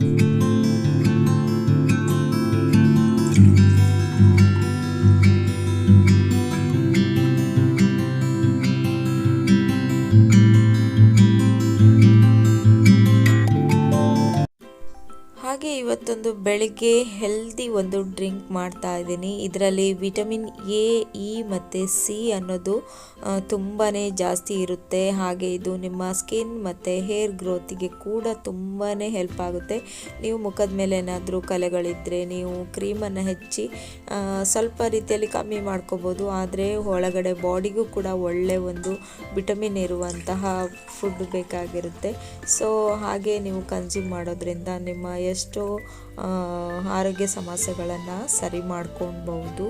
ಹಾಗೆ ಇವತ್ತೊಂದು ಬೆಳಿಗ್ಗೆ ಹೆಲ್ದಿ ಒಂದು ಡ್ರಿಂಕ್ ಮಾಡ್ತಾ ಇದ್ದೀನಿ. ಇದರಲ್ಲಿ ವಿಟಮಿನ್ ಎ ಇ ಮತ್ತು ಸಿ ಅನ್ನೋದು ತುಂಬಾ ಜಾಸ್ತಿ ಇರುತ್ತೆ. ಹಾಗೆ ಇದು ನಿಮ್ಮ ಸ್ಕಿನ್ ಮತ್ತು ಹೇರ್ ಗ್ರೋತಿಗೆ ಕೂಡ ತುಂಬಾ ಹೆಲ್ಪ್ ಆಗುತ್ತೆ. ನೀವು ಮುಖದ ಮೇಲೆ ಏನಾದರೂ ಕಲೆಗಳಿದ್ದರೆ ನೀವು ಕ್ರೀಮನ್ನು ಹೆಚ್ಚಿ ಸ್ವಲ್ಪ ರೀತಿಯಲ್ಲಿ ಕಮ್ಮಿ ಮಾಡ್ಕೋಬೋದು. ಆದರೆ ಒಳಗಡೆ ಬಾಡಿಗೂ ಕೂಡ ಒಳ್ಳೆ ಒಂದು ವಿಟಮಿನ್ ಇರುವಂತಹ ಫುಡ್ ಬೇಕಾಗಿರುತ್ತೆ. ಸೊ ಹಾಗೆ ನೀವು ಕನ್ಸ್ಯೂಮ್ ಮಾಡೋದ್ರಿಂದ ನಿಮ್ಮ ಎಷ್ಟೋ ಆರೋಗ್ಯ ಸಮಸ್ಯೆಗಳನ್ನು ಸರಿ ಮಾಡ್ಕೊಬಹುದು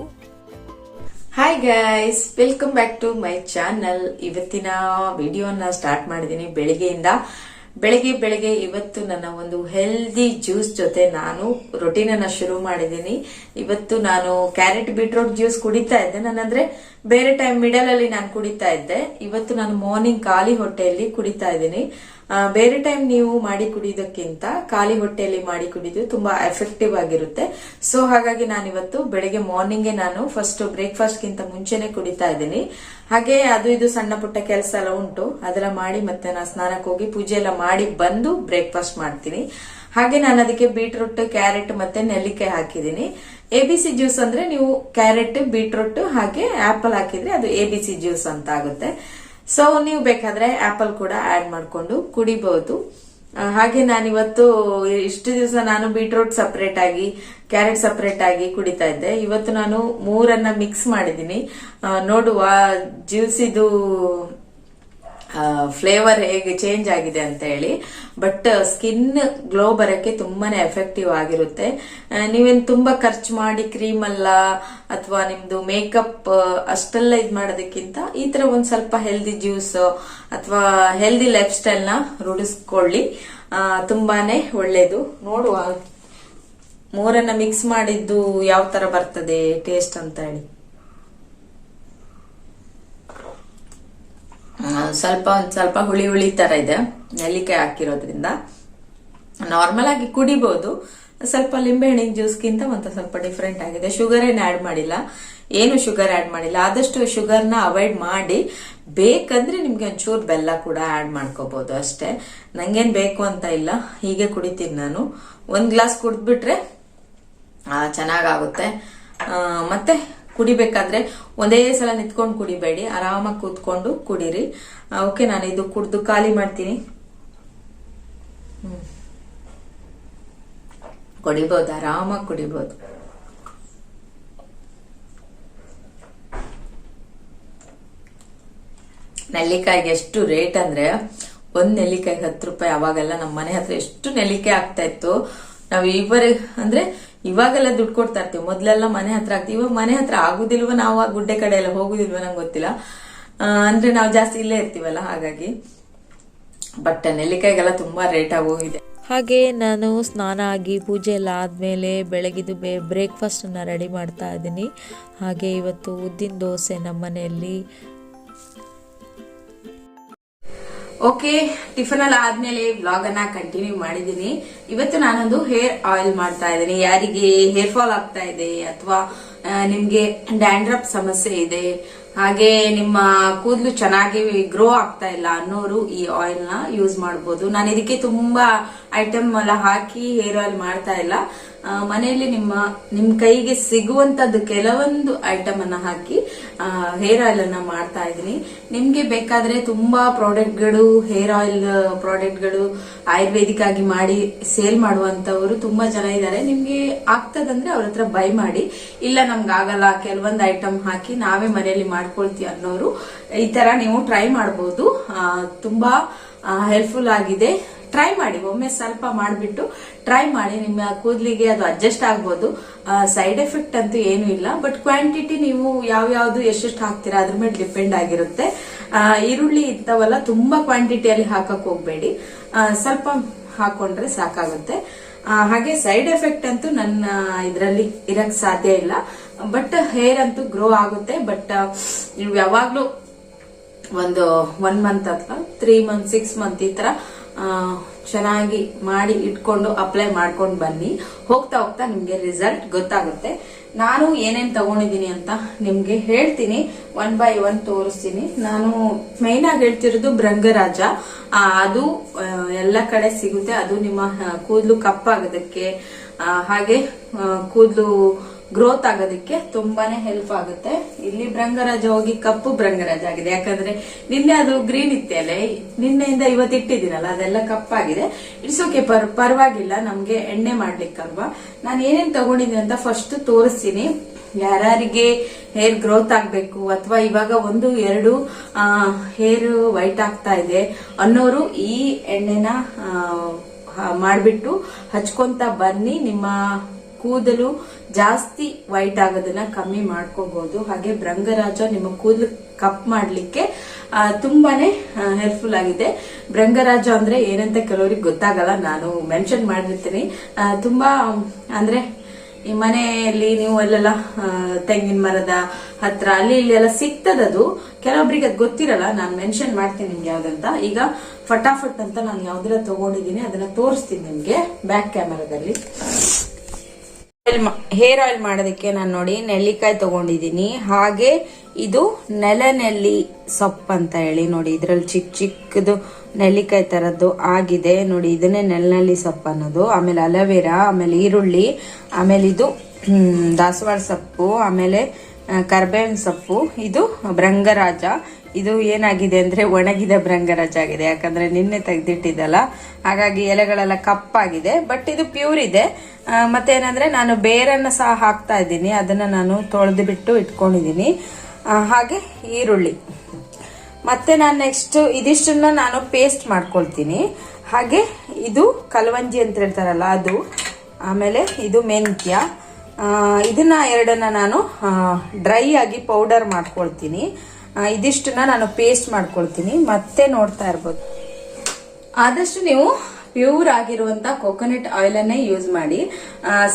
hi guys welcome back to my channel ಇವತ್ತಿನ ವಿಡಿಯೋನ ಸ್ಟಾರ್ಟ್ ಮಾಡಿದ್ದೀನಿ ಬೆಳಿಗ್ಗೆಯಿಂದ. ಬೆಳಿಗ್ಗೆ ಬೆಳಿಗ್ಗೆ ಇವತ್ತು ನನ್ನ ಒಂದು ಹೆಲ್ದಿ ಜ್ಯೂಸ್ ಜೊತೆ ನಾನು ರೊಟೀನ್ ಅನ್ನ ಶುರು ಮಾಡಿದ್ದೀನಿ ಇವತ್ತು ನಾನು ಕ್ಯಾರೆಟ್ ಬೀಟ್ರೂಟ್ ಜ್ಯೂಸ್ ಕುಡಿತಾ ಇದ್ದೆ. ನಾನಂದ್ರೆ ಬೇರೆ ಟೈಮ್ ಮಿಡಲ್ ಅಲ್ಲಿ ನಾನು ಕುಡಿತಾ ಇದ್ದೆ. ಇವತ್ತು ನಾನು ಮಾರ್ನಿಂಗ್ ಖಾಲಿ ಹೊಟ್ಟೆಯಲ್ಲಿ ಕುಡಿತಾ ಇದ್ದೀನಿ. ಬೇರೆ ಟೈಮ್ ನೀವು ಮಾಡಿ ಕುಡಿಯೋದಕ್ಕಿಂತ ಖಾಲಿ ಹೊಟ್ಟೆಯಲ್ಲಿ ಮಾಡಿ ಕುಡಿದು ತುಂಬಾ ಎಫೆಕ್ಟಿವ್ ಆಗಿರುತ್ತೆ. ಸೊ ಹಾಗಾಗಿ ನಾನು ಇವತ್ತು ಬೆಳಗ್ಗೆ ಮಾರ್ನಿಂಗೇ ನಾನು ಫಸ್ಟ್ ಬ್ರೇಕ್ಫಾಸ್ಟ್ ಗಿಂತ ಮುಂಚೆನೆ ಕುಡಿತಾ ಇದ್ದೀನಿ. ಹಾಗೆ ಅದು ಇದು ಸಣ್ಣ ಪುಟ್ಟ ಕೆಲಸ ಎಲ್ಲ ಉಂಟು. ಅದೆಲ್ಲ ಮಾಡಿ ಮತ್ತೆ ನಾನು ಸ್ನಾನಕ್ಕೆ ಹೋಗಿ ಪೂಜೆ ಎಲ್ಲ ಮಾಡಿ ಬಂದು ಬ್ರೇಕ್ಫಾಸ್ಟ್ ಮಾಡ್ತೀನಿ. ಹಾಗೆ ನಾನು ಅದಕ್ಕೆ ಬೀಟ್ರೂಟ್ ಕ್ಯಾರೆಟ್ ಮತ್ತೆ ನೆಲ್ಲಿಕಾಯಿ ಹಾಕಿದ್ದೀನಿ. ಎ ಬಿ ಸಿ ಜ್ಯೂಸ್ ಅಂದ್ರೆ ನೀವು ಕ್ಯಾರೆಟ್ ಬೀಟ್ರೂಟ್ ಹಾಗೆ ಆಪಲ್ ಹಾಕಿದ್ರೆ ಅದು ಎ ಬಿ ಸಿ ಜ್ಯೂಸ್ ಅಂತ ಆಗುತ್ತೆ. ಸೊ ನೀವು ಬೇಕಾದ್ರೆ ಆಪಲ್ ಕೂಡ ಆಡ್ ಮಾಡಿಕೊಂಡು ಕುಡಿಬಹುದು. ಹಾಗೆ ನಾನಿವತ್ತು ಇಷ್ಟು ದಿವಸ ನಾನು ಬೀಟ್ರೂಟ್ ಸಪರೇಟ್ ಆಗಿ ಕ್ಯಾರೆಟ್ ಸಪರೇಟ್ ಆಗಿ ಕುಡಿತಾ ಇದ್ದೆ. ಇವತ್ತು ನಾನು ಮೂರನ್ನ ಮಿಕ್ಸ್ ಮಾಡಿದ್ದೀನಿ. ನೋಡುವ ಜ್ಯೂಸ್ ಇದು ಫ್ಲೇವರ್ ಹೇಗೆ ಚೇಂಜ್ ಆಗಿದೆ ಅಂತ ಹೇಳಿ. ಬಟ್ ಸ್ಕಿನ್ ಗ್ಲೋ ಬರಕ್ಕೆ ತುಂಬಾನೇ ಎಫೆಕ್ಟಿವ್ ಆಗಿರುತ್ತೆ. ನೀವೇನು ತುಂಬಾ ಖರ್ಚು ಮಾಡಿ ಕ್ರೀಮ್ ಅಲ್ಲ ಅಥವಾ ನಿಮ್ದು ಮೇಕಪ್ ಅಷ್ಟೆಲ್ಲ ಇದು ಮಾಡೋದಕ್ಕಿಂತ ಈ ತರ ಒಂದ್ ಸ್ವಲ್ಪ ಹೆಲ್ದಿ ಜ್ಯೂಸ್ ಅಥವಾ ಹೆಲ್ದಿ ಲೈಫ್ ಸ್ಟೈಲ್ನ ರೂಢಿಸ್ಕೊಳ್ಳಿ. ತುಂಬಾನೇ ಒಳ್ಳೇದು. ನೋಡುವ. ಮೂರನ್ನ ಮಿಕ್ಸ್ ಮಾಡಿದ್ದು ಯಾವ ತರ ಬರ್ತದೆ ಟೇಸ್ಟ್ ಅಂತ ಹೇಳಿ. ಸ್ವಲ್ಪ ಒಂದು ಸ್ವಲ್ಪ ಹುಳಿ ಹುಳಿ ತರ ಇದೆ. ನೆಲ್ಲಿಕಾಯಿ ಹಾಕಿರೋದ್ರಿಂದ. ನಾರ್ಮಲ್ ಆಗಿ ಕುಡಿಬಹುದು ಸ್ವಲ್ಪ ಲಿಂಬೆಹಣ್ಣಿನ ಜ್ಯೂಸ್ಗಿಂತ ಒಂದು ಸ್ವಲ್ಪ ಡಿಫ್ರೆಂಟ್ ಆಗಿದೆ. ಶುಗರ್ ಏನ್ ಆಡ್ ಮಾಡಿಲ್ಲ. ಏನು ಶುಗರ್ ಆಡ್ ಮಾಡಿಲ್ಲ. ಆದಷ್ಟು ಶುಗರ್ನ ಅವಾಯ್ಡ್ ಮಾಡಿ. ಬೇಕಂದ್ರೆ ನಿಮ್ಗೆ ಒಂಚೂರು ಬೆಲ್ಲ ಕೂಡ ಆಡ್ ಮಾಡ್ಕೋಬಹುದು ಅಷ್ಟೇ. ನಂಗೇನ್ ಬೇಕು ಅಂತ ಇಲ್ಲ. ಹೀಗೆ ಕುಡಿತೀನಿ ನಾನು. ಒಂದು ಗ್ಲಾಸ್ ಕುಡಿದ್ಬಿಟ್ರೆ ಚೆನ್ನಾಗಾಗುತ್ತೆ. ಮತ್ತೆ ಕುಡಿಬೇಕಾದ್ರೆ ಒಂದೇ ಸಲ ನಿಂತ್ಕೊಂಡು ಕುಡಿಬೇಡಿ, ಆರಾಮಾಗಿ ಕೂತ್ಕೊಂಡು ಕುಡೀರಿ. ಓಕೆ, ನಾನು ಇದು ಕುಡ್ದು ಖಾಲಿ ಮಾಡ್ತೀನಿ. ಕುಡಿಬಹುದು ಆರಾಮಾಗಿ ಕುಡಿಬಹುದು ನೆಲ್ಲಿಕಾಯಿಗೆ ಎಷ್ಟು ರೇಟ್ ಅಂದ್ರೆ, ಒಂದ್ ನೆಲ್ಲಿಕಾಯಿಗೆ ಹತ್ತು ರೂಪಾಯಿ, ಅವಾಗೆಲ್ಲ ನಮ್ಮ ಮನೆ ಹತ್ರ ಎಷ್ಟು ನೆಲ್ಲಿಕಾಯಿ ಆಗ್ತಾ ಇತ್ತು, ನಾವ್ ಇವರೆ ಅಂದ್ರೆ ಇವಾಗೆಲ್ಲ ದುಡ್ಡು ಕೊಡ್ತಾ ಇರ್ತೀವಿ. ಮೊದ್ಲೆಲ್ಲ ಮನೆ ಹತ್ರ ಆಗ್ತೀವಿ. ಇವಾಗ ಮನೆ ಹತ್ರ ಆಗುದಿಲ್ವ ನಾವು ಆ ಗುಡ್ಡೆ ಕಡೆ ಎಲ್ಲ ಹೋಗುದಿಲ್ವ ನಂಗೆ ಗೊತ್ತಿಲ್ಲ. ಅಂದ್ರೆ ನಾವು ಜಾಸ್ತಿ ಇಲ್ಲೇ ಇರ್ತೀವಲ್ಲ, ಹಾಗಾಗಿ. ಬಟ್ ನೆಲ್ಲಿಕಾಯಿಗೆಲ್ಲ ತುಂಬಾ ರೇಟ್ ಆಗೋಗಿದೆ ಹಾಗೆ ನಾನು ಸ್ನಾನ ಆಗಿ ಪೂಜೆ ಎಲ್ಲ ಆದಮೇಲೆ ಬೆಳಗಿದು ಬೇ ಬ್ರೇಕ್ಫಾಸ್ಟನ್ನು ರೆಡಿ ಮಾಡ್ತಾ ಇದ್ದೀನಿ. ಹಾಗೆ ಇವತ್ತು ಉದ್ದಿನ ದೋಸೆ ನಮ್ಮ ಓಕೆ ಟಿಫನ್ ಎಲ್ಲ ಆದ್ಮೇಲೆ ವ್ಲಾಗ್ ಅನ್ನ ಕಂಟಿನ್ಯೂ ಮಾಡಿದೀನಿ ಇವತ್ತು ನಾನೊಂದು ಹೇರ್ ಆಯಿಲ್ ಮಾಡ್ತಾ ಇದ್ದೀನಿ. ಯಾರಿಗೆ ಹೇರ್ ಫಾಲ್ ಆಗ್ತಾ ಇದೆ ಅಥವಾ ನಿಮ್ಗೆ ಡ್ಯಾಂಡ್ರಪ್ ಸಮಸ್ಯೆ ಇದೆ, ಹಾಗೆ ನಿಮ್ಮ ಕೂದಲು ಚೆನ್ನಾಗಿ ಗ್ರೋ ಆಗ್ತಾ ಇಲ್ಲ ಅನ್ನೋರು ಈ ಆಯಿಲ್ನ ಯೂಸ್ ಮಾಡಬಹುದು ನಾನು ಇದಕ್ಕೆ ತುಂಬಾ ಐಟಮ್ ಎಲ್ಲ ಹಾಕಿ ಹೇರ್ ಆಯಿಲ್ ಮಾಡ್ತಾ ಇಲ್ಲ. ಮನೆಯಲ್ಲಿ ನಿಮ್ಮ, ನಿಮ್ ಕೈಗೆ ಸಿಗುವಂತದ್ದು ಕೆಲವೊಂದು ಐಟಮ್ ಅನ್ನ ಹಾಕಿ ಹೇರ್ ಆಯಿಲ್ ಅನ್ನ ಮಾಡ್ತಾ ಇದ್ದೀನಿ. ನಿಮ್ಗೆ ಬೇಕಾದ್ರೆ ತುಂಬಾ ಪ್ರಾಡಕ್ಟ್ಗಳು ಹೇರ್ ಆಯಿಲ್ ಪ್ರಾಡಕ್ಟ್ಗಳು ಆಯುರ್ವೇದಿಕ್ ಆಗಿ ಮಾಡಿ ಸೇಲ್ ಮಾಡುವಂತವರು ತುಂಬಾ ಜನ ಇದ್ದಾರೆ. ನಿಮ್ಗೆ ಆಗ್ತದಂದ್ರೆ ಅವ್ರ ಹತ್ರ ಬೈ ಮಾಡಿ. ಇಲ್ಲ ನಮ್ಗೆ ಆಗಲ್ಲ, ಕೆಲವೊಂದು ಐಟಮ್ ಹಾಕಿ ನಾವೇ ಮನೆಯಲ್ಲಿ ಮಾಡ್ಕೊಳ್ತೀವಿ ಅನ್ನೋರು ಈ ತರ ನೀವು ಟ್ರೈ ಮಾಡಬಹುದು ತುಂಬಾ ಹೆಲ್ಪ್ಫುಲ್ ಆಗಿದೆ. ಟ್ರೈ ಮಾಡಿ, ಒಮ್ಮೆ ಸ್ವಲ್ಪ ಮಾಡಿಬಿಟ್ಟು ಟ್ರೈ ಮಾಡಿ, ನಿಮ್ಮ ಕೂದಲಿಗೆ ಅದು ಅಡ್ಜಸ್ಟ್ ಆಗ್ಬೋದು. ಸೈಡ್ ಎಫೆಕ್ಟ್ ಅಂತೂ ಏನು ಇಲ್ಲ ಬಟ್ ಕ್ವಾಂಟಿಟಿ ನೀವು ಯಾವ ಯಾವ್ದು ಎಷ್ಟೆಷ್ಟು ಹಾಕ್ತೀರಾ, ಅದ್ರ ಮೇಲೆ ಡಿಪೆಂಡ್ ಆಗಿರುತ್ತೆ. ಈರುಳ್ಳಿ ಇಂಥವಲ್ಲ ತುಂಬಾ ಕ್ವಾಂಟಿಟಿಯಲ್ಲಿ ಹಾಕಕ್ ಹೋಗ್ಬೇಡಿ. ಸ್ವಲ್ಪ ಹಾಕೊಂಡ್ರೆ ಸಾಕಾಗುತ್ತೆ. ಹಾಗೆ ಸೈಡ್ ಎಫೆಕ್ಟ್ ಅಂತೂ ನನ್ನ ಇದರಲ್ಲಿ ಇರಕ್ ಸಾಧ್ಯ ಇಲ್ಲ. ಬಟ್ ಹೇರ್ ಅಂತೂ ಗ್ರೋ ಆಗುತ್ತೆ ಬಟ್ ನೀವು ಯಾವಾಗ್ಲೂ ಒಂದು ಒನ್ ಮಂತ್ ಅಥವಾ ತ್ರೀ ಮಂತ್ ಸಿಕ್ಸ್ ಮಂತ್ ಈ ತರ ಚೆನ್ನಾಗಿ ಮಾಡಿ ಇಟ್ಕೊಂಡು ಅಪ್ಲೈ ಮಾಡ್ಕೊಂಡು ಬನ್ನಿ. ಹೋಗ್ತಾ ಹೋಗ್ತಾ ನಿಮ್ಗೆ ರಿಸಲ್ಟ್ ಗೊತ್ತಾಗುತ್ತೆ. ನಾನು ಏನೇನ್ ತಗೊಂಡಿದ್ದೀನಿ ಅಂತ ನಿಮ್ಗೆ ಹೇಳ್ತೀನಿ. ಒನ್ ಬೈ ಒನ್ ತೋರಿಸ್ತೀನಿ. ನಾನು ಮೈನ್ ಆಗಿ ಹೇಳ್ತಿರೋದು ಭೃಂಗರಾಜ. ಅದು ಎಲ್ಲ ಕಡೆ ಸಿಗುತ್ತೆ. ಅದು ನಿಮ್ಮ ಕೂದಲು ಕಪ್ಪಾಗೋದಕ್ಕೆ. ಹಾಗೆ ಕೂದ್ಲು ಗ್ರೋತ್ ಆಗೋದಕ್ಕೆ ತುಂಬಾನೇ ಹೆಲ್ಪ್ ಆಗುತ್ತೆ. ಇಲ್ಲಿ ಭೃಂಗರಾಜ ಹೋಗಿ ಕಪ್ಪು ಭೃಂಗರಾಜ ಆಗಿದೆ. ಯಾಕಂದ್ರೆ ನಿನ್ನೆ ಅದು ಗ್ರೀನ್ ಇತ್ತಲ್ಲ ನಿನ್ನೆಯಿಂದ ಇವತ್ತು ಇಟ್ಟಿದ್ದೀನಲ್ಲ, ಅದೆಲ್ಲ ಕಪ್ಪಾಗಿದೆ. ಇಟ್ಸ್ ಓಕೆ ಪರ್, ಪರವಾಗಿಲ್ಲ, ನಮ್ಗೆ ಎಣ್ಣೆ ಮಾಡ್ಲಿಕ್ಕಲ್ವಾ. ನಾನು ಏನೇನ್ ತಗೊಂಡಿದ್ದೀನಿ ಅಂತ ಫಸ್ಟ್ ತೋರಿಸ್ತೀನಿ. ಯಾರಿಗೆ ಹೇರ್ ಗ್ರೋತ್ ಆಗ್ಬೇಕು ಅಥವಾ ಇವಾಗ ಒಂದು, ಎರಡು ಹೇರ್ ವೈಟ್ ಆಗ್ತಾ ಇದೆ ಅನ್ನೋರು ಈ ಎಣ್ಣೆನ ಮಾಡ್ಬಿಟ್ಟು ಹಚ್ಕೊಂತ ಬನ್ನಿ. ನಿಮ್ಮ ಕೂದಲು ಜಾಸ್ತಿ ವೈಟ್ ಆಗೋದನ್ನ ಕಮ್ಮಿ ಮಾಡ್ಕೋಬಹುದು ಹಾಗೆ ಭ್ರಂಗರಾಜ ನಿಮ್ಮ ಕೂದಲು ಕಪ್ ಮಾಡ್ಲಿಕ್ಕೆ ತುಂಬಾನೇ ಹೆಲ್ಪ್ಫುಲ್ ಆಗಿದೆ. ಭ್ರಂಗರಾಜ ಅಂದ್ರೆ ಏನಂತ ಕೆಲವರಿಗೆ ಗೊತ್ತಾಗಲ್ಲ, ನಾನು ಮೆನ್ಷನ್ ಮಾಡಿರ್ತೀನಿ ತುಂಬಾ, ಅಂದ್ರೆ ಈ ಮನೆಯಲ್ಲಿ ನೀವು ಅಲ್ಲೆಲ್ಲ ತೆಂಗಿನ ಮರದ ಹತ್ರ ಅಲ್ಲಿ ಇಲ್ಲಿ ಎಲ್ಲ ಸಿಗ್ತದದು ಕೆಲವೊಬ್ರಿಗೆ ಅದು ಗೊತ್ತಿರಲ್ಲ, ನಾನು ಮೆನ್ಷನ್ ಮಾಡ್ತೀನಿ ನಿಮ್ಗೆ ಯಾವ್ದಂತ. ಈಗ ಫಟಾಫಟ್ ಅಂತ ನಾನು ಯಾವ್ದೆಲ್ಲ ತಗೊಂಡಿದ್ದೀನಿ, ಅದನ್ನ ತೋರಿಸ್ತೀನಿ ನಿಮ್ಗೆ ಬ್ಯಾಕ್ ಕ್ಯಾಮರಾದಲ್ಲಿ ಹೇರ್ ಆಯಿಲ್ ಮಾಡೋದಕ್ಕೆ ನಾನು ನೋಡಿ ನೆಲ್ಲಿಕಾಯಿ ತಗೊಂಡಿದ್ದೀನಿ. ಹಾಗೆ ಇದು ನೆಲನೆಲ್ಲಿ ಸೊಪ್ಪು ಅಂತ ಹೇಳಿ ನೋಡಿ, ಇದರಲ್ಲಿ ಚಿಕ್ಕ ಚಿಕ್ಕದು ನೆಲ್ಲಿಕಾಯಿ ತರದ್ದು ಆಗಿದೆ. ನೋಡಿ, ಇದನ್ನೇ ನೆಲನೆಲ್ಲಿ ಸೊಪ್ಪು ಅನ್ನೋದು. ಆಮೇಲೆ ಅಲೋವೆರಾ, ಆಮೇಲೆ ಈರುಳ್ಳಿ, ಆಮೇಲೆ ಇದು ದಾಸವಾಳ ಸೊಪ್ಪು, ಆಮೇಲೆ ಕರ್ಬೇವಿನ ಸೊಪ್ಪು ಇದು ಭೃಂಗರಾಜ. ಇದು ಏನಾಗಿದೆ ಅಂದ್ರೆ ಒಣಗಿದ ಭೃಂಗರಾಜ ಆಗಿದೆ. ಯಾಕಂದ್ರೆ ನಿನ್ನೆ ತೆಗೆದಿಟ್ಟಿದ್ದಲ್ಲ. ಹಾಗಾಗಿ ಎಲೆಗಳೆಲ್ಲ ಕಪ್ಪಾಗಿದೆ. ಬಟ್ ಇದು ಪ್ಯೂರ್ ಇದೆ. ಆ, ಮತ್ತೆ ಏನಂದ್ರೆ ನಾನು ಬೇರನ್ನ ಸಹ ಹಾಕ್ತಾ ಇದ್ದೀನಿ. ಅದನ್ನ ನಾನು ತೊಳೆದು ಬಿಟ್ಟು ಇಟ್ಕೊಂಡಿದ್ದೀನಿ. ಹಾಗೆ ಈರುಳ್ಳಿ. ಮತ್ತೆ ನಾನು ನೆಕ್ಸ್ಟ್ ಇದಿಷ್ಟನ್ನ ನಾನು ಪೇಸ್ಟ್ ಮಾಡ್ಕೊಳ್ತೀನಿ. ಹಾಗೆ ಇದು ಕಲವಂಜಿ ಅಂತ ಹೇಳ್ತಾರಲ್ಲ ಅದು. ಆಮೇಲೆ ಇದು ಮೆಂತ್ಯ. ಇದನ್ನ ಎರಡನ್ನ ನಾನು ಡ್ರೈ ಆಗಿ ಪೌಡರ್ ಮಾಡ್ಕೊಳ್ತೀನಿ. ಇದಿಷ್ಟನ್ನ ನಾನು ಪೇಸ್ಟ್ ಮಾಡ್ಕೊಳ್ತೀನಿ. ಮತ್ತೆ ನೋಡ್ತಾ ಇರ್ಬೋದು. ಆದಷ್ಟು ನೀವು ಪ್ಯೂರ್ ಆಗಿರುವಂತ ಕೋಕೋನಟ್ ಆಯಿಲ್ ಅನ್ನೇ ಯೂಸ್ ಮಾಡಿ.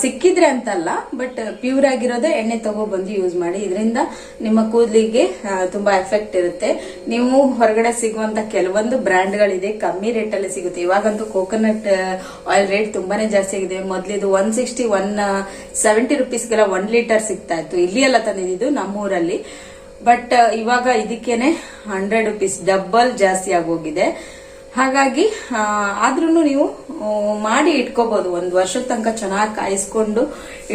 ಸಿಕ್ಕಿದ್ರೆ ಅಂತಲ್ಲ, ಬಟ್ ಪ್ಯೂರ್ ಆಗಿರೋದೇ ಎಣ್ಣೆ ತಗೊಬಂದು ಯೂಸ್ ಮಾಡಿ. ಇದರಿಂದ ನಿಮ್ಮ ಕೂದಲಿಗೆ ತುಂಬಾ ಎಫೆಕ್ಟ್ ಇರುತ್ತೆ. ನೀವು ಹೊರಗಡೆ ಸಿಗುವಂತ ಕೆಲವೊಂದು ಬ್ರ್ಯಾಂಡ್ಗಳಿದೆ, ಕಮ್ಮಿ ರೇಟ್ ಅಲ್ಲಿ ಸಿಗುತ್ತೆ. ಇವಾಗಂತೂ ಕೋಕೋನಟ್ ಆಯಿಲ್ ರೇಟ್ ತುಂಬಾನೇ ಜಾಸ್ತಿ ಆಗಿದೆ. ಮೊದ್ಲಿದು ಒನ್ ಸಿಕ್ಸ್ಟಿ, ಒನ್ ಸೆವೆಂಟಿ ರುಪೀಸ್ಗೆಲ್ಲ ಒನ್ ಲೀಟರ್ ಸಿಗ್ತಾ ಇತ್ತು. ಇಲ್ಲಿ ಎಲ್ಲ ತಂದಿದ್ದು ನಮ್ಮೂರಲ್ಲಿ. ಬಟ್ ಇವಾಗ ಇದಕ್ಕೇನೆ ಹಂಡ್ರೆಡ್ ರುಪೀಸ್, ಡಬಲ್ ಜಾಸ್ತಿ ಆಗೋಗಿದೆ. ಹಾಗಾಗಿ ಆದ್ರೂ ನೀವು ಮಾಡಿ ಇಟ್ಕೋಬಹುದು ಒಂದ್ ವರ್ಷದ ತನಕ ಚೆನ್ನಾಗಿ ಕಾಯಿಸ್ಕೊಂಡು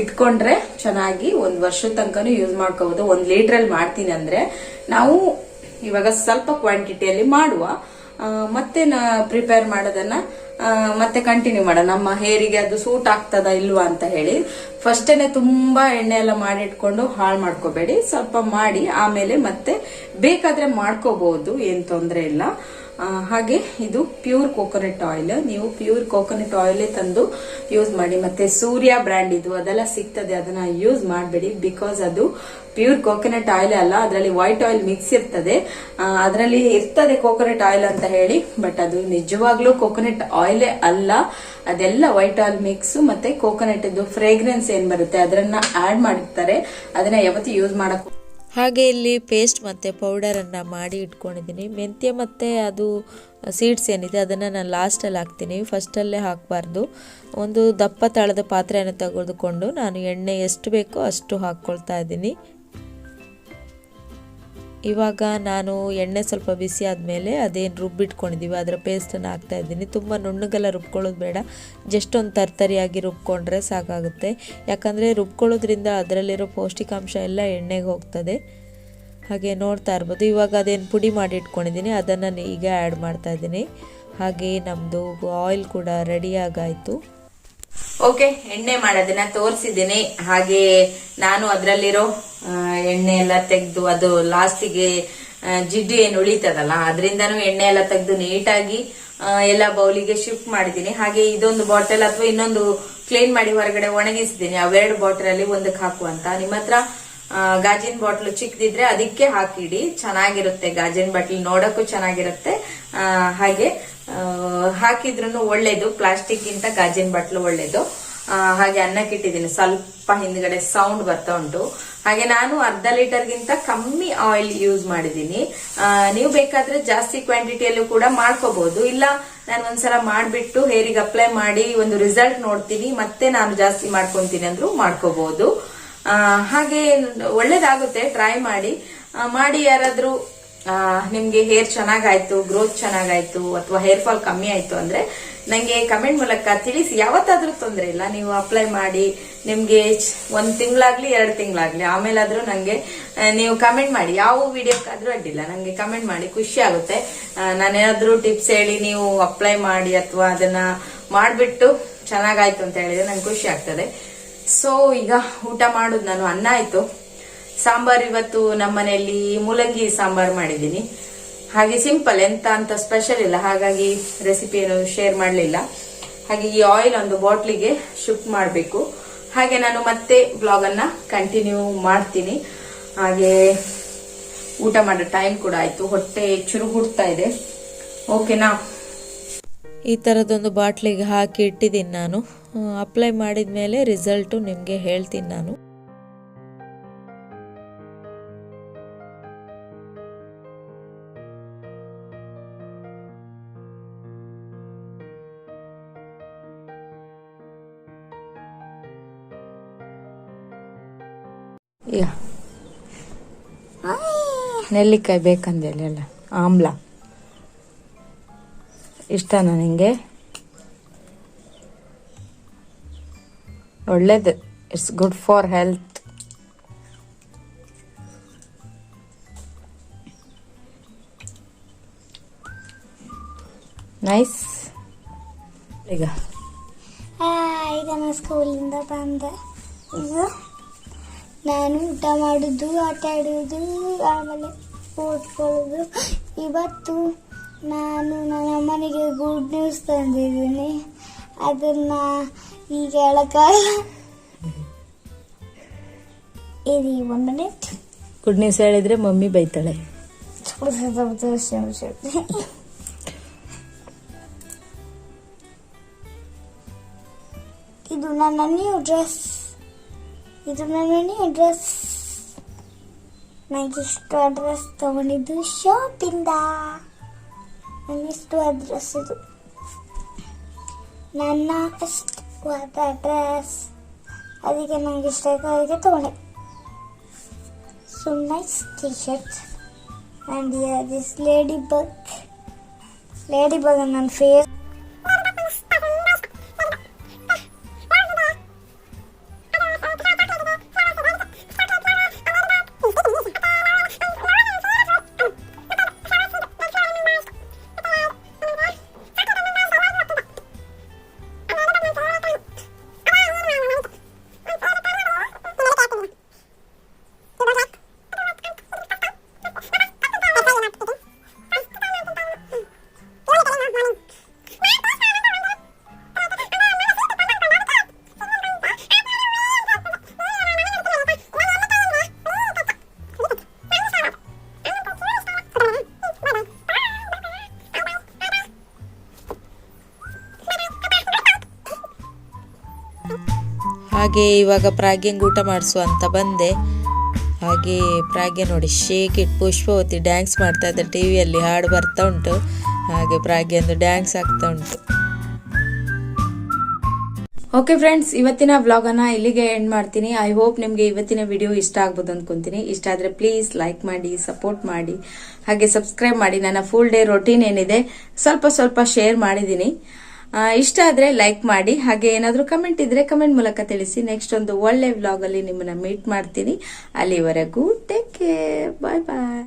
ಇಟ್ಕೊಂಡ್ರೆ ಚೆನ್ನಾಗಿ ಒಂದ್ ವರ್ಷದ ತನಕನೂ ಯೂಸ್ ಮಾಡ್ಕೋಬಹುದು ಒಂದ್ ಲೀಟರ್ ಅಲ್ಲಿ ಮಾಡ್ತೀನಿ ಅಂದ್ರೆ ನಾವು ಇವಾಗ ಸ್ವಲ್ಪ ಕ್ವಾಂಟಿಟಿಯಲ್ಲಿ ಮಾಡುವ. ಮತ್ತೆ ಪ್ರಿಪೇರ್ ಮಾಡೋದನ್ನ ಮತ್ತೆ ಕಂಟಿನ್ಯೂ ಮಾಡೋಣ. ನಮ್ಮ ಹೇರಿಗೆ ಅದು ಸೂಟ್ ಆಗ್ತದ ಇಲ್ವಾ ಅಂತ ಹೇಳಿ. ಫಸ್ಟೇನೆ ತುಂಬಾ ಎಣ್ಣೆ ಎಲ್ಲ ಮಾಡಿಟ್ಕೊಂಡು ಹಾಳು ಮಾಡ್ಕೋಬೇಡಿ. ಸ್ವಲ್ಪ ಮಾಡಿ, ಆಮೇಲೆ ಮತ್ತೆ ಬೇಕಾದ್ರೆ ಮಾಡ್ಕೋಬಹುದು ಏನ್ ತೊಂದರೆ ಇಲ್ಲ. ಹಾಗೆ ಇದು ಪ್ಯೂರ್ ಕೋಕೋನಟ್ ಆಯಿಲ್. ನೀವು ಪ್ಯೂರ್ ಕೋಕೋನಟ್ ಆಯಿಲೇ ತಂದು ಯೂಸ್ ಮಾಡಿ. ಮತ್ತೆ ಸೂರ್ಯ ಬ್ರ್ಯಾಂಡ್ ಇದು, ಅದೆಲ್ಲ ಸಿಗ್ತದೆ. ಅದನ್ನ ಯೂಸ್ ಮಾಡಬೇಡಿ. ಬಿಕಾಸ್ ಅದು ಪ್ಯೂರ್ ಕೋಕೋನಟ್ ಆಯಿಲ್ ಅಲ್ಲ, ಅದರಲ್ಲಿ ವೈಟ್ ಆಯಿಲ್ ಮಿಕ್ಸ್ ಇರ್ತದೆ. ಅದರಲ್ಲಿ ಇರ್ತದೆ ಕೋಕೋನಟ್ ಆಯಿಲ್ ಅಂತ ಹೇಳಿ, ಬಟ್ ಅದು ನಿಜವಾಗ್ಲೂ ಕೋಕೋನಟ್ ಆಯಿಲೇ ಅಲ್ಲ. ಅದೆಲ್ಲ ವೈಟ್ ಆಯಿಲ್ ಮಿಕ್ಸ್, ಮತ್ತೆ ಕೋಕೋನಟ್ ಫ್ರೇಗ್ರೆನ್ಸ್ ಏನ್ ಬರುತ್ತೆ ಅದನ್ನ ಆಡ್ ಮಾಡಿರ್ತಾರೆ. ಅದನ್ನ ಯಾವತ್ತೂ ಯೂಸ್ ಮಾಡಕ್ ಹಾಗೆ ಇಲ್ಲಿ ಪೇಸ್ಟ್ ಮತ್ತು ಪೌಡರನ್ನು ಮಾಡಿ ಇಟ್ಕೊಂಡಿದ್ದೀನಿ. ಮೆಂತ್ಯ ಮತ್ತು ಅದು ಸೀಡ್ಸ್ ಏನಿದೆ ಅದನ್ನು ನಾನು ಲಾಸ್ಟಲ್ಲಿ ಹಾಕ್ತೀನಿ. ಫಸ್ಟಲ್ಲೇ ಹಾಕಬಾರ್ದು. ಒಂದು ದಪ್ಪ ತಳದ ಪಾತ್ರೆಯನ್ನು ತೆಗೆದುಕೊಂಡು ನಾನು ಎಣ್ಣೆ ಎಷ್ಟು ಬೇಕೋ ಅಷ್ಟು ಹಾಕ್ಕೊಳ್ತಾ ಇದ್ದೀನಿ. ಇವಾಗ ನಾನು ಎಣ್ಣೆ ಸ್ವಲ್ಪ ಬಿಸಿ ಆದಮೇಲೆ ಅದೇನು ರುಬ್ಬಿಟ್ಕೊಂಡಿದ್ದೀವಿ ಅದರ ಪೇಸ್ಟನ್ನು ಹಾಕ್ತಾ ಇದ್ದೀನಿ. ತುಂಬ ನುಣ್ಣಗೆಲ್ಲ ರುಬ್ಕೊಳ್ಳೋದು ಬೇಡ. ಜಸ್ಟ್ ಒಂದು ತರ್ತರಿಯಾಗಿ ರುಬ್ಕೊಂಡ್ರೆ ಸಾಕಾಗುತ್ತೆ. ಯಾಕಂದರೆ ರುಬ್ಕೊಳ್ಳೋದ್ರಿಂದ ಅದರಲ್ಲಿರೋ ಪೌಷ್ಟಿಕಾಂಶ ಎಲ್ಲ ಎಣ್ಣೆಗೆ ಹೋಗ್ತದೆ. ಹಾಗೆ ನೋಡ್ತಾ ಇರ್ಬೋದು. ಇವಾಗ ಅದೇನು ಪುಡಿ ಮಾಡಿ ಇಟ್ಕೊಂಡಿದ್ದೀನಿ ಅದನ್ನು ಈಗ ಆ್ಯಡ್ ಮಾಡ್ತಾ ಇದ್ದೀನಿ. ಹಾಗೆ ನಮ್ಮದು ಆಯಿಲ್ ಕೂಡ ರೆಡಿಯಾಗಾಯಿತು ಓಕೆ, ಎಣ್ಣೆ ಮಾಡೋದನ್ನ ತೋರಿಸಿದ್ದೀನಿ. ಹಾಗೆ ನಾನು ಅದರಲ್ಲಿರೋ ಎಣ್ಣೆ ಎಲ್ಲ ತೆಗೆದು ಅದು ಲಾಸ್ಟಿಗೆ ಜಿಡ್ಡು ಏನು ಉಳಿತದಲ್ಲ, ಅದರಿಂದನೂ ಎಣ್ಣೆ ಎಲ್ಲ ತೆಗೆದು ನೀಟಾಗಿ ಎಲ್ಲ ಬೌಲಿಗೆ ಶಿಫ್ಟ್ ಮಾಡಿದ್ದೀನಿ. ಹಾಗೆ ಇದೊಂದು ಬಾಟಲ್ ಅಥವಾ ಇನ್ನೊಂದು ಕ್ಲೀನ್ ಮಾಡಿ ಹೊರಗಡೆ ಒಣಗಿಸಿದ್ದೀನಿ. ಅವೆರಡು ಬಾಟಲ್ ಅಲ್ಲಿ ಒಂದಕ್ಕೆ ಹಾಕುವಂತ. ನಿಮ್ಮ ಹತ್ರ ಗಾಜಿನ ಬಾಟ್ಲು ಚಿಕ್ಕದಿದ್ರೆ ಅದಕ್ಕೆ ಹಾಕಿಡಿ. ಚೆನ್ನಾಗಿರುತ್ತೆ ಗಾಜಿನ ಬಾಟ್ಲ್ ನೋಡಕ್ಕೂ ಚೆನ್ನಾಗಿರುತ್ತೆ. ಹಾಗೆ ಹಾಕಿದ್ರು ಒಳ್ಳೇದು. ಪ್ಲಾಸ್ಟಿಕ್ ಗಿಂತ ಗಾಜಿನ ಬಾಟ್ಲು ಒಳ್ಳೇದು. ಹಾಗೆ ಅನ್ನಕ್ಕೆ ಇಟ್ಟಿದ್ದೀನಿ ಸ್ವಲ್ಪ ಹಿಂದ್ಗಡೆ ಸೌಂಡ್ ಬರ್ತಾ ಉಂಟು. ಹಾಗೆ ನಾನು ಅರ್ಧ ಲೀಟರ್ಗಿಂತ ಕಮ್ಮಿ ಆಯಿಲ್ ಯೂಸ್ ಮಾಡಿದ್ದೀನಿ. ನೀವು ಬೇಕಾದ್ರೆ ಜಾಸ್ತಿ ಕ್ವಾಂಟಿಟಿಯಲ್ಲೂ ಕೂಡ ಮಾಡ್ಕೋಬಹುದು ಇಲ್ಲ, ನಾನು ಒಂದ್ಸಲ ಮಾಡಿಬಿಟ್ಟು ಹೇರಿಗೆ ಅಪ್ಲೈ ಮಾಡಿ ಒಂದು ರಿಸಲ್ಟ್ ನೋಡ್ತೀನಿ. ಮತ್ತೆ ನಾನು ಜಾಸ್ತಿ ಮಾಡ್ಕೊಂತೀನಿ ಅಂದ್ರೂ ಮಾಡ್ಕೋಬಹುದು ಹಾಗೆ ಒಳ್ಳೇದಾಗುತ್ತೆ ಟ್ರೈ ಮಾಡಿ. ಮಾಡಿ ಯಾರಾದ್ರೂ ನಿಮ್ಗೆ ಹೇರ್ ಚೆನ್ನಾಗಾಯ್ತು ಗ್ರೋತ್ ಚೆನ್ನಾಗಾಯ್ತು, ಅಥವಾ ಹೇರ್ ಫಾಲ್ ಕಮ್ಮಿ ಆಯ್ತು ಅಂದ್ರೆ, ನಂಗೆ ಕಮೆಂಟ್ ಮೂಲಕ ತಿಳಿಸಿ. ಯಾವತ್ತಾದ್ರೂ ತೊಂದರೆ ಇಲ್ಲ. ನೀವು ಅಪ್ಲೈ ಮಾಡಿ, ನಿಮ್ಗೆ ಒಂದ್ ತಿಂಗಳಾಗ್ಲಿ, ಎರಡು ತಿಂಗಳಾಗ್ಲಿ, ಆಮೇಲಾದ್ರೂ ನಂಗೆ ನೀವು ಕಮೆಂಟ್ ಮಾಡಿ. ಯಾವ ವಿಡಿಯೋಕ್ಕಾದ್ರೂ ಅಡ್ಡಿಲ್ಲ. ನಂಗೆ ಕಮೆಂಟ್ ಮಾಡಿ, ಖುಷಿ ಆಗುತ್ತೆ. ನಾನು ನಾನೇನಾದ್ರೂ ಟಿಪ್ಸ್ ಹೇಳಿ, ನೀವು ಅಪ್ಲೈ ಮಾಡಿ, ಅಥವಾ ಅದನ್ನ ಮಾಡಿಬಿಟ್ಟು ಚೆನ್ನಾಗಾಯ್ತು ಅಂತ ಹೇಳಿದ್ರೆ ನಂಗೆ ಖುಷಿ ಆಗ್ತದೆ. ಸೊ, ಈಗ ಊಟ ಮಾಡೋದು ನಾನು ಅನ್ನ ಆಯ್ತು. ಸಾಂಬಾರ್ ಇವತ್ತು ನಮ್ಮ ಮನೆಯಲ್ಲಿ ಮೂಲಂಗಿ ಸಾಂಬಾರ್ ಮಾಡಿದ್ದೀನಿ. ಹಾಗೆ ಸಿಂಪಲ್, ಎಂತ ಅಂತ ಸ್ಪೆಷಲ್ ಇಲ್ಲ. ಹಾಗಾಗಿ ರೆಸಿಪಿ ಏನು ಶೇರ್ ಮಾಡಲಿಲ್ಲ. ಹಾಗೆ ಈ ಆಯಿಲ್ ಒಂದು ಬಾಟ್ಲಿಗೆ ಶಿಫ್ಟ್ ಮಾಡಬೇಕು. ಹಾಗೆ ನಾನು ಮತ್ತೆ ಬ್ಲಾಗ್ ಅನ್ನ ಕಂಟಿನ್ಯೂ ಮಾಡ್ತೀನಿ. ಹಾಗೆ ಊಟ ಮಾಡೋ ಟೈಮ್ ಕೂಡ ಆಯ್ತು. ಹೊಟ್ಟೆ ಚುರುಗುಡ್ತಾ ಇದೆ. ಓಕೆನಾ ಈ ಥರದೊಂದು ಬಾಟ್ಲಿಗೆ ಹಾಕಿ ಇಟ್ಟಿದ್ದೀನಿ ನಾನು. ಅಪ್ಲೈ ಮಾಡಿದ ಮೇಲೆ ರಿಸಲ್ಟು ನಿಮಗೆ ಹೇಳ್ತೀನಿ ನಾನು. ನೆಲ್ಲಿಕಾಯಿ ಬೇಕಂದೇಳಿ ಅಲ್ಲ ಆಮ್ಲ. ಇಷ್ಟನಾ ನಿಂಗೆ? ಒಳ್ಳೇದು. It's good for health nice ಈಗ? ಈಗ ನಾನು ಸ್ಕೂಲಿಂದ ಬಂದೆ. ಈಗ ನಾನು ಊಟ ಮಾಡೋದು, ಆಟ ಆಡೋದು, ಆಮೇಲೆ ಓದ್ಕೊಳ್ಳೋದು ಇವತ್ತು ನಾನು ನನ್ನ ಅಮ್ಮನಿಗೆ ಗುಡ್ ನ್ಯೂಸ್ ತಂದಿದ್ದೀನಿ. ಅದನ್ನ ಈಗ ಹೇಳಕ್ಕಾಗಲ್ಲ ಇರಿ ಒಂದು ಮಿನಿಟ್ ಗುಡ್ ನ್ಯೂಸ್ ಹೇಳಿದ್ರೆ ಮಮ್ಮಿ ಬೈತಾಳೆ. ಇದು ನನ್ನ ನ್ಯೂ ಡ್ರೆಸ್ ಇದು ನನ್ನ ನ್ಯೂ ಡ್ರೆಸ್ ನನಗೆ ಇಷ್ಟ ಡ್ರೆಸ್ ತಗೊಂಡಿದ್ದು ಶಾಪಿಂದ ನನ್ನ ಇಷ್ಟವಾದ ಡ್ರೆಸ್ ಇದು. ನನ್ನ ಇಷ್ಟವಾದ ಡ್ರೆಸ್ ಅದಕ್ಕೆ ನನಗೆ ಇಷ್ಟ ಆಯಿತು, ಅದಕ್ಕೆ ತಗೊಂಡೆ. So nice T shirt and this ladybug ladybug ನನ್ನ ಫೇಸ್ ಹಾಗೆ ಇವಾಗ ಪ್ರಾಗ್ಯಂಗೆ ಊಟ ಮಾಡಿಸು ಅಂತ ಬಂದೆ. ಹಾಗೆ ಪ್ರಾಗ್ಯ ನೋಡಿ ಶೇಕ್ ಇಟ್, ಪುಷ್ಪವತಿ ಡ್ಯಾನ್ಸ್ ಮಾಡ್ತಾ ಇದ್ದಾರೆ ಟಿ ವಿಯಲ್ಲಿ ಹಾಡು ಬರ್ತಾ ಉಂಟು. ಹಾಗೆ ಪ್ರಾಗ್ಯಂದು ಡ್ಯಾನ್ಸ್ ಆಗ್ತಾ ಉಂಟು. ಓಕೆ ಫ್ರೆಂಡ್ಸ್ ಇವತ್ತಿನ ವ್ಲಾಗ್ ಅನ್ನ ಇಲ್ಲಿಗೆ ಎಂಡ್ ಮಾಡ್ತೀನಿ. ಐ ಹೋಪ್ ನಿಮಗೆ ಇವತ್ತಿನ ವಿಡಿಯೋ ಇಷ್ಟ ಆಗ್ಬೋದು ಅನ್ಕೊಂತೀನಿ. ಇಷ್ಟ ಆದ್ರೆ ಪ್ಲೀಸ್ ಲೈಕ್ ಮಾಡಿ ಸಪೋರ್ಟ್ ಮಾಡಿ. ಹಾಗೆ ಸಬ್ಸ್ಕ್ರೈಬ್ ಮಾಡಿ. ನನ್ನ ಫುಲ್ ಡೇ ರೊಟೀನ್ ಏನಿದೆ, ಸ್ವಲ್ಪ ಸ್ವಲ್ಪ ಶೇರ್ ಮಾಡಿದ್ದೀನಿ. ಇಷ್ಟ ಆದ್ರೆ ಲೈಕ್ ಮಾಡಿ, ಹಾಗೆ ಏನಾದರೂ ಕಮೆಂಟ್ ಇದ್ರೆ ಕಮೆಂಟ್ ಮೂಲಕ ತಿಳಿಸಿ. ನೆಕ್ಸ್ಟ್ ಒಂದು ಒಳ್ಳೆ ವ್ಲಾಗ್ ಅಲ್ಲಿ ನಿಮ್ಮನ್ನ ಮೀಟ್ ಮಾಡ್ತೀನಿ. ಅಲ್ಲಿವರೆಗೂ ಟೇಕ್ ಕೇರ್ ಬಾಯ್ ಬಾಯ್